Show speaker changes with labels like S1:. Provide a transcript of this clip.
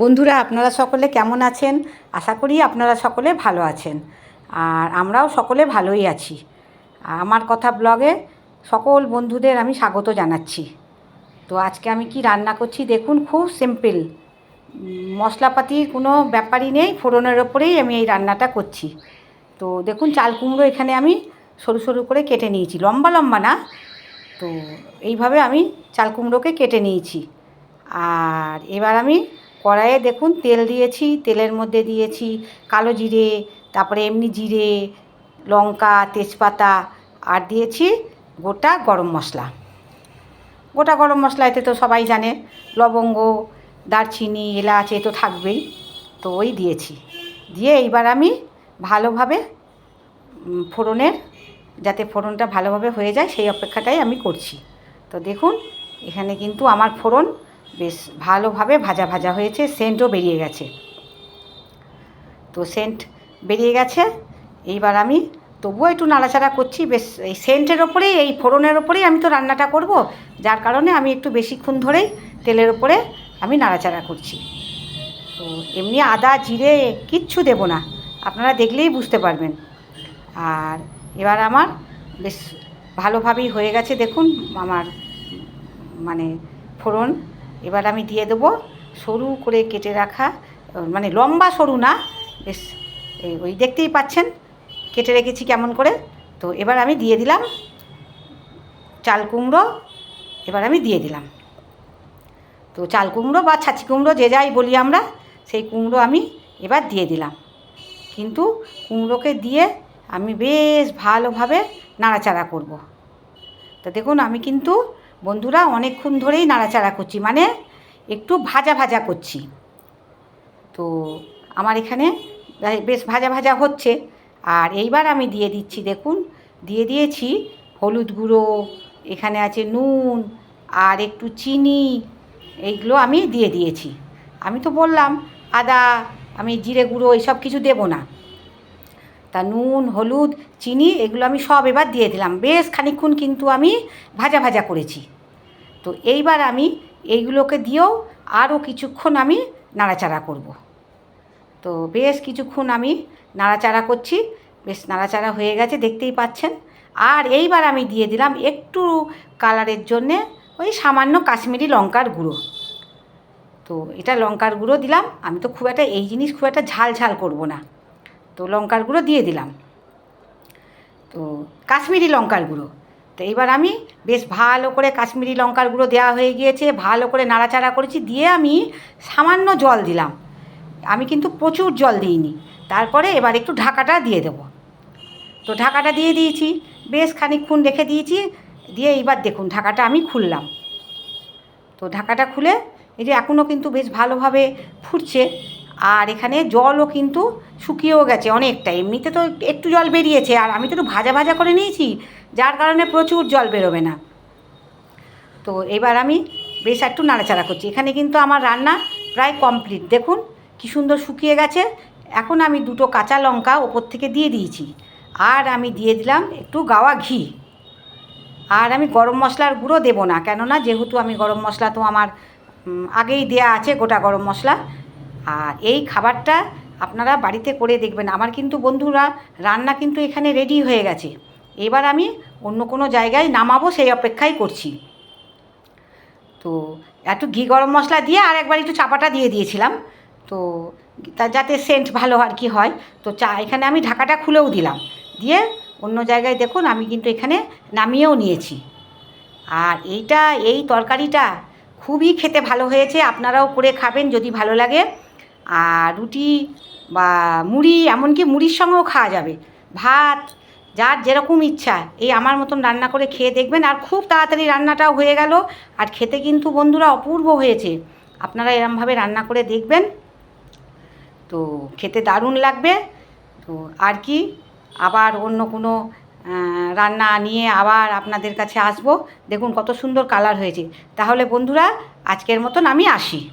S1: বন্ধুরা, আপনারা সকলে কেমন আছেন? আশা করি আপনারা সকলে ভালো আছেন। আর আমরাও সকলে ভালোই আছি। আমার কথা ব্লগে সকল বন্ধুদের আমি স্বাগত জানাচ্ছি। তো আজকে আমি কি রান্না করছি? দেখুন, খুব সিম্পল মশলাপাতির কোনো ব্যাপারই নেই, ফোড়নের ওপরেই আমি এই রান্নাটা করছি। তো দেখুন, চাল কুমড়ো এখানে আমি সরু সরু করে কেটে নিয়েছি। লম্বা লম্বা না। তো এইভাবে আমি চাল কুমড়োকে কেটে নিয়েছি। আর এবার আমি কড়াইয়ে দেখুন, তেল দিয়েছি, তেলের মধ্যে দিয়েছি কালো জিরে, তারপরে এমনি জিরে, লঙ্কা, তেজপাতা, আর দিয়েছি গোটা গরম মশলা। গোটা গরম মশলা এতে তো সবাই জানে, লবঙ্গ, দারচিনি, এলাচ এ তো থাকবেই, তো ওই দিয়েছি। দিয়ে এইবার আমি ভালোভাবে ফোড়নের, যাতে ফোড়নটা ভালোভাবে হয়ে যায় সেই অপেক্ষাটাই আমি করছি। তো দেখুন, এখানে কিন্তু আমার ফোড়ন বেশ ভালোভাবে ভাজা ভাজা হয়েছে, সেন্টও বেরিয়ে গেছে। তো সেন্ট বেরিয়ে গেছে, এইবার আমি তবুও একটু নাড়াচাড়া করছি, বেশ এই সেন্টের ওপরেই, এই ফোড়নের ওপরেই আমি তো রান্নাটা করব, যার কারণে আমি একটু বেশিক্ষণ ধরেই তেলের ওপরে আমি নাড়াচাড়া করছি। তো এমনি আদা, জিরে কিচ্ছু দেব না, আপনারা দেখলেই বুঝতে পারবেন। আর এবার আমার বেশ ভালোভাবেই হয়ে গেছে, দেখুন, আমার মানে ফোড়ন এবার আমি দিয়ে দেবো সরু করে কেটে রাখা মানে লম্বা সরু না, বেশ ওই দেখতেই পাচ্ছেন, কেটে রেখেছি কেমন করে। তো এবার আমি দিয়ে দিলাম চাল কুমড়ো, এবার আমি দিয়ে দিলাম। তো চাল কুমড়ো বা ছাচি কুমড়ো যে যাই বলি আমরা, সেই কুমড়ো আমি এবার দিয়ে দিলাম। কিন্তু কুমড়োকে দিয়ে আমি বেশ ভালোভাবে নাড়াচাড়া করব। তো দেখুন, আমি কিন্তু বন্ধুরা অনেকক্ষণ ধরেই নাড়াচাড়া করছি মানে একটু ভাজা ভাজা করছি। তো আমার এখানে বেশ ভাজা ভাজা হচ্ছে। আর এইবার আমি দিয়ে দিচ্ছি, দেখুন, দিয়ে দিয়েছি হলুদ গুঁড়ো, এখানে আছে নুন আর একটু চিনি, এইগুলো আমি দিয়ে দিয়েছি। আমি তো বললাম, আদা, আমি জিরে গুঁড়ো, এইসব কিছু দেবো না। তা নুন, হলুদ, চিনি এগুলো আমি সব এবার দিয়ে দিলাম। বেশ খানিকক্ষণ কিন্তু আমি ভাজা ভাজা করেছি। তো এইবার আমি এইগুলোকে দিয়েও আরও কিছুক্ষণ আমি নাড়াচাড়া করব। তো বেশ কিছুক্ষণ আমি নাড়াচাড়া করছি। বেশ নাড়াচাড়া হয়ে গেছে, দেখতেই পাচ্ছেন। আর এইবার আমি দিয়ে দিলাম একটু কালারের জন্যে ওই সামান্য কাশ্মীরি লঙ্কার গুঁড়ো। তো এটা লঙ্কার গুঁড়ো দিলাম। আমি তো খুব একটা এই জিনিস খুব একটা ঝাল ঝাল করব না। তো লঙ্কার গুঁড়ো দিয়ে দিলাম। তো কাশ্মীরি লঙ্কার গুঁড়ো। তো এবার আমি বেশ ভালো করে কাশ্মীরি লঙ্কার গুঁড়ো দেওয়া হয়ে গিয়েছে, ভালো করে নাড়াচাড়া করেছি, দিয়ে আমি সামান্য জল দিলাম। আমি কিন্তু প্রচুর জল দিইনি। তারপরে এবার একটু ঢাকাটা দিয়ে দেবো। তো ঢাকাটা দিয়ে দিয়েছি, বেশ খানিকক্ষণ রেখে দিয়েছি, দিয়ে এইবার দেখুন ঢাকাটা আমি খুললাম। তো ঢাকাটা খুলে এই যে এখনও কিন্তু বেশ ভালোভাবে ফুটছে, আর এখানে জলও কিন্তু শুকিয়েও গেছে অনেকটা। এমনিতে তো একটু জল বেরিয়েছে, আর আমি তো একটু ভাজা ভাজা করে নিয়েছি, যার কারণে প্রচুর জল বেরোবে না। তো এবার আমি বেশ একটু নাড়াচাড়া করছি। এখানে কিন্তু আমার রান্না প্রায় কমপ্লিট। দেখুন, কি সুন্দর শুকিয়ে গেছে। এখন আমি দুটো কাঁচা লঙ্কা ওপর থেকে দিয়ে দিয়েছি। আর আমি দিয়ে দিলাম একটু গাওয়া ঘি। আর আমি গরম মশলার গুঁড়ো দেবো না, কেননা যেহেতু আমি গরম মশলা তো আমার আগেই দেয়া আছে গোটা গরম মশলা। আর এই খাবারটা আপনারা বাড়িতে করে দেখবেন। আমার কিন্তু বন্ধুরা রান্না কিন্তু এখানে রেডি হয়ে গেছে। এবার আমি অন্য কোনো জায়গায় নামাবো সেই অপেক্ষাই করছি। তো একটু ঘি গরম মশলা দিয়ে আর একবার একটু চাপাটা দিয়ে দিয়েছিলাম। তো তা যাতে সেন্ট ভালো আর কি হয়। তো চা এখানে আমি ঢাকাটা খুলেও দিলাম। দিয়ে অন্য জায়গায় দেখুন আমি কিন্তু এখানে নামিয়েও নিয়েছি। আর এইটা, এই তরকারিটা খুবই খেতে ভালো হয়েছে। আপনারাও করে খাবেন যদি ভালো লাগে। আর রুটি বা মুড়ি, এমনকি মুড়ির সঙ্গেও খাওয়া যাবে। ভাত, যার যেরকম ইচ্ছা, এই আমার মতন রান্না করে খেয়ে দেখবেন। আর খুব তাড়াতাড়ি রান্নাটাও হয়ে গেল। আর খেতে কিন্তু বন্ধুরা অপূর্ব হয়েছে। আপনারা এরমভাবে রান্না করে দেখবেন। তো খেতে দারুণ লাগবে। তো আর কি, আবার অন্য কোনো রান্না নিয়ে আবার আপনাদের কাছে আসব। দেখুন কত সুন্দর কালার হয়েছে। তাহলে বন্ধুরা, আজকের মতন আমি আসি।